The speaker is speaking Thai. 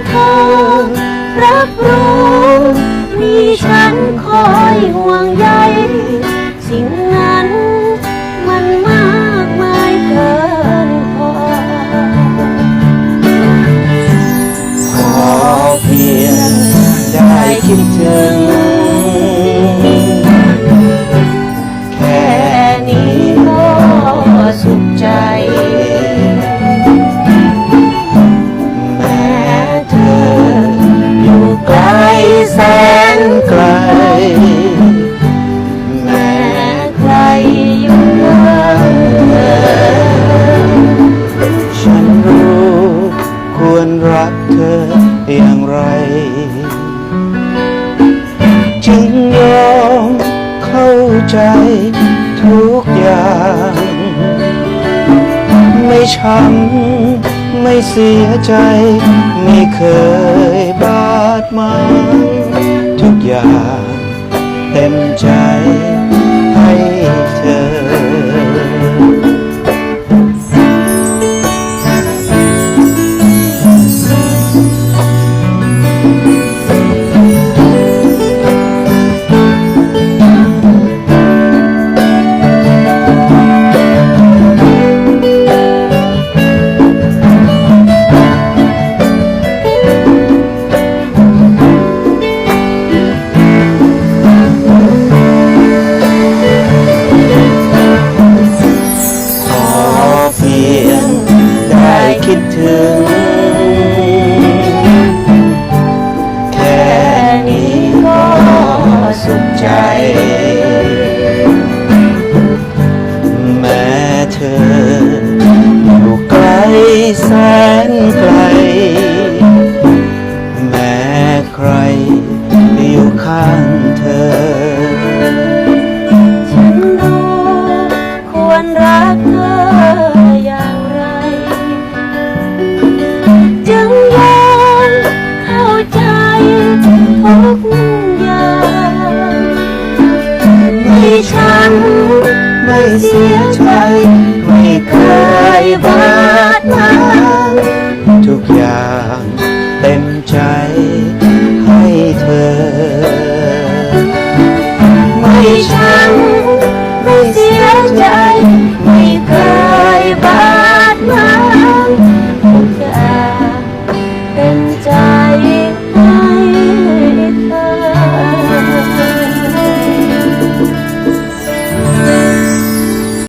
เพียงเธอ รับรู้มีฉันคอยห่วงใย สิ่งนั้นมันมากมายเกินพอ ขอเพียงได้คิดถึง แสนไกล แม้ใครอยู่ข้างเธอฉันรู้ควรรักเธออย่างไร จึงยอมเข้าใจทุกอย่าง ไม่ช้ำไม่เสียใจ ไม่เคยบาดหมาง อย่างเต็มใจให้เธอ ฉัน ไม่เสียใจ ไม่เคยบ่